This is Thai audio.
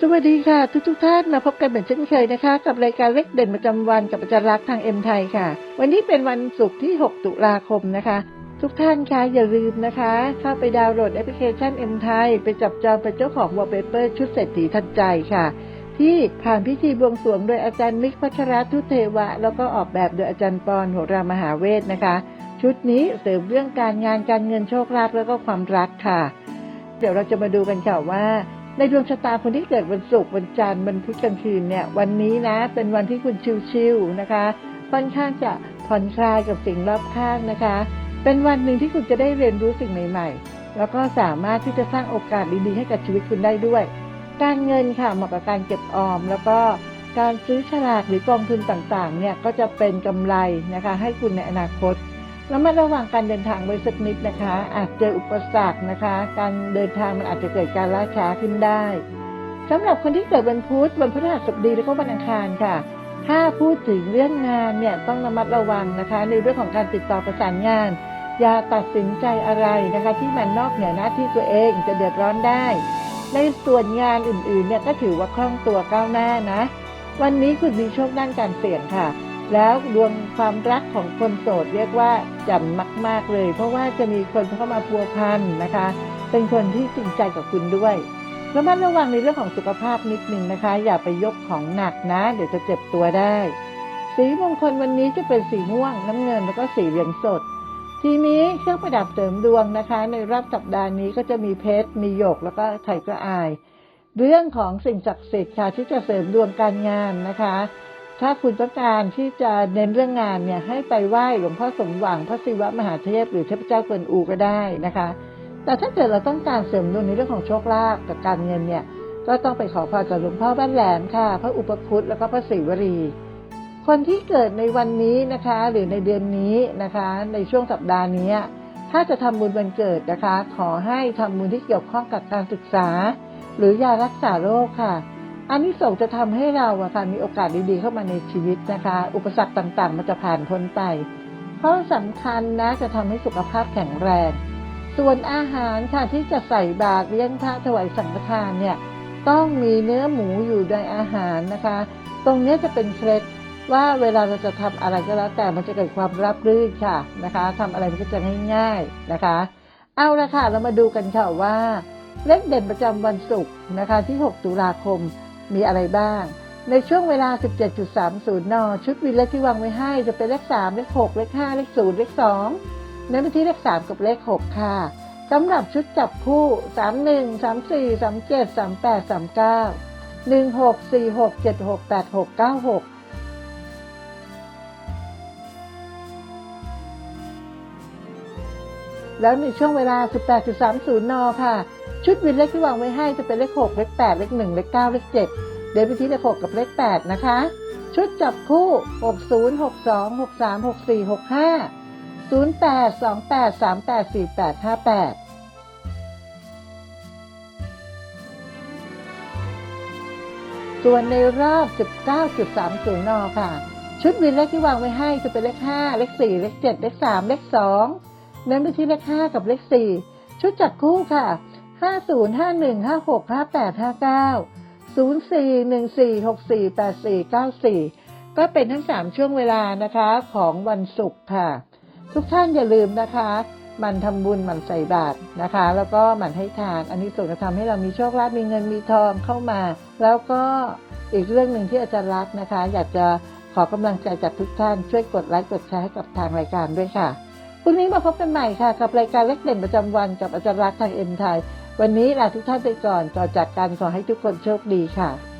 สวัสดีค่ะ ทุกทุกท่านมาพบกันเหมือนเช่นเคยนะคะ กับรายการเล็กเด่นประจำวันกับอาจารย์รักทางเอ็มไทยค่ะ วันนี้เป็นวันศุกร์ที่ 6 ตุลาคมนะคะ ทุกท่านคะอย่าลืมนะคะ เข้าไปดาวน์โหลดแอปพลิเคชันเอ็มไทยไปจับจองเป็นเจ้าของวอลเปเปอร์ชุดเศรษฐีทันใจค่ะ ที่ผ่านพิธีบวงสรวงโดยอาจารย์มิกพัชรทุเทวะ แล้วก็ออกแบบโดยอาจารย์ปอนโหรามหาเวทนะคะ ชุดนี้เสริมเรื่องการงานการเงินโชคลาภแล้วก็ความรักค่ะ เดี๋ยวเราจะมาดูกันค่ะว่า ในดวงชะตาคนที่เกิดวันศุกร์วันจันทร์วันพุธกลางคืนเนี่ยวันนี้นะ เป็นวันที่คุณชิวๆนะคะค่อนข้างจะผ่อนคลายกับสิ่งรอบข้างนะคะ เป็นวันหนึ่งที่คุณจะได้เรียนรู้สิ่งใหม่ๆ แล้วก็สามารถที่จะสร้างโอกาสดีๆให้กับชีวิตคุณได้ด้วย การเงินค่ะเหมาะกับการเก็บออม แล้วก็การซื้อฉลากหรือกองทุนต่างๆเนี่ยก็จะเป็นกำไรนะคะ ให้คุณในอนาคต แล้วมาระหว่างการเดินทางไว้สักนิดนะคะ อาจเจออุปสรรคนะคะ การเดินทางมันอาจจะเกิดการล่าช้าขึ้นได้สำหรับคนที่เกิดวันพุธวันพฤหัสบดีแล้วก็วันอังคารค่ะ ถ้าพูดถึงเรื่องงานเนี่ยต้องระมัดระวังนะคะ ในเรื่องของการติดต่อประสานงาน อย่าตัดสินใจอะไรนะคะ ที่มันนอกเหนือหน้าที่ตัวเองจะเดือดร้อนได้ ในส่วนงานอื่นๆเนี่ยก็ถือว่าคล่องตัวก้าวหน้านะ วันนี้คุณมีโชคด้านการเสี่ยงค่ะ แล้วดวงความรักของคนโสดเรียกว่าจำมาก ๆเลย เพราะว่าจะมีคนเข้ามาพัวพันนะคะ เป็นคนที่จริงใจกับคุณด้วยระมัดระวังในเรื่องของสุขภาพนิดนึงนะคะ อย่าไปยกของหนักนะ เดี๋ยวจะเจ็บตัวได้ สีมงคลวันนี้จะเป็นสีม่วงน้ำเงินแล้วก็สีเหลืองสด ทีนี้เครื่องประดับเสริมดวงนะคะ ในรอบสัปดาห์นี้ก็จะมีเพชรมีหยกแล้วก็ไทยกระอาย เรื่องของสิ่งศักดิ์สิทธิ์ค่ะที่จะเสริมดวงการงานนะคะ ถ้าคุณต้องการที่จะเน้นเรื่องงานเนี่ย ให้ไปไหว้หลวงพ่อสมหวังพระศิวะมหาเทพหรือเทพเจ้ากวนอูก็ได้นะคะ แต่ถ้าเกิดเราต้องการเสริมดวงในเรื่องของโชคลาภกับการเงินเนี่ย ก็ต้องไปขอพรจากหลวงพ่อบ้านแหลมค่ะ พระอุปคุตแล้วก็พระศรีวรี คนที่เกิดในวันนี้นะคะ หรือในเดือนนี้นะคะ ในช่วงสัปดาห์นี้ถ้าจะทำบุญวันเกิดนะคะ ขอให้ทำบุญที่เกี่ยวข้องกับการศึกษา หรือยารักษาโรคค่ะ อันนี้ส่งจะทำให้เราอะค่ะมีโอกาสดีๆเข้ามาในชีวิตนะคะ อุปสรรคต่างๆ มันจะผ่านพ้นไป ข้อสำคัญนะจะทำให้สุขภาพแข็งแรง ส่วนอาหารค่ะที่จะใส่บาตรเลี้ยงพระถวายสังฆทานเนี่ยต้องมีเนื้อหมูอยู่ในอาหารนะคะ ตรงนี้จะเป็นเคล็ดว่าเวลาเราจะทำอะไรก็แล้วแต่มันจะเกิดความรับรื่นค่ะนะคะทำอะไรมันก็จะง่ายๆนะคะ เอาละค่ะเรามาดูกันค่ะว่าเลขเด่นประจำวันศุกร์นะคะที่ 6 ตุลาคม มีอะไรบ้าง ในช่วงเวลา 17.30 น ชุดวินเลขที่วางไว้ให้จะเป็นเลข 3 เลข 6 เลข 5 เลข 0 เลข 2 ใน้นที่เลข 3 กับเลข 6 ค่ะสำหรับชุดจับคู่ 31 34 37 38 39 16 46 76 86 96 แล้วในช่วงเวลา 18.30 น ค่ะ ชุดวินเลขที่วางไว้ให้จะเป็นเลข 6 เลข 8 เลข 1 เลข 9 เลข 7 เดินไปที่เลข 6 กับเลข 8 นะคะ ชุดจับคู่ 60 62 63 64 65 08 28 38 48 58ส่วนในรอบ 19.30 น ค่ะ ชุดวินเลขที่วางไว้ให้จะเป็นเลข 5 เลข 4 เลข 7 เลข 3 เลข 2 เน้นไปที่เลข5กับเลข4ชุดจับคู่ค่ะ50 51 56 58 59 04 14 64 84 94ก็เป็นทั้ง3ช่วงเวลานะคะของวันศุกร์ค่ะ ทุกท่านอย่าลืมนะคะมันทำบุญมันใส่บาตรนะคะ แล้วก็มันให้ทาน อันนี้ส่งจะทำให้เรามีโชคลาภมีเงินมีทองเข้ามา แล้วก็อีกเรื่องหนึ่งที่อาจารย์รักนะคะ อยากจะขอกำลังใจจากทุกท่านช่วยกดไลค์กดแชร์ให้กับทางรายการด้วยค่ะ พรุ่งนี้มาพบกันใหม่ค่ะ กับรายการเล็กเด่นประจำวันกับอาจารย์รักทางเอ็มไทย วันนี้ลาทุกท่านไปก่อนต่อจากกันขอให้ทุกคนโชคดีค่ะ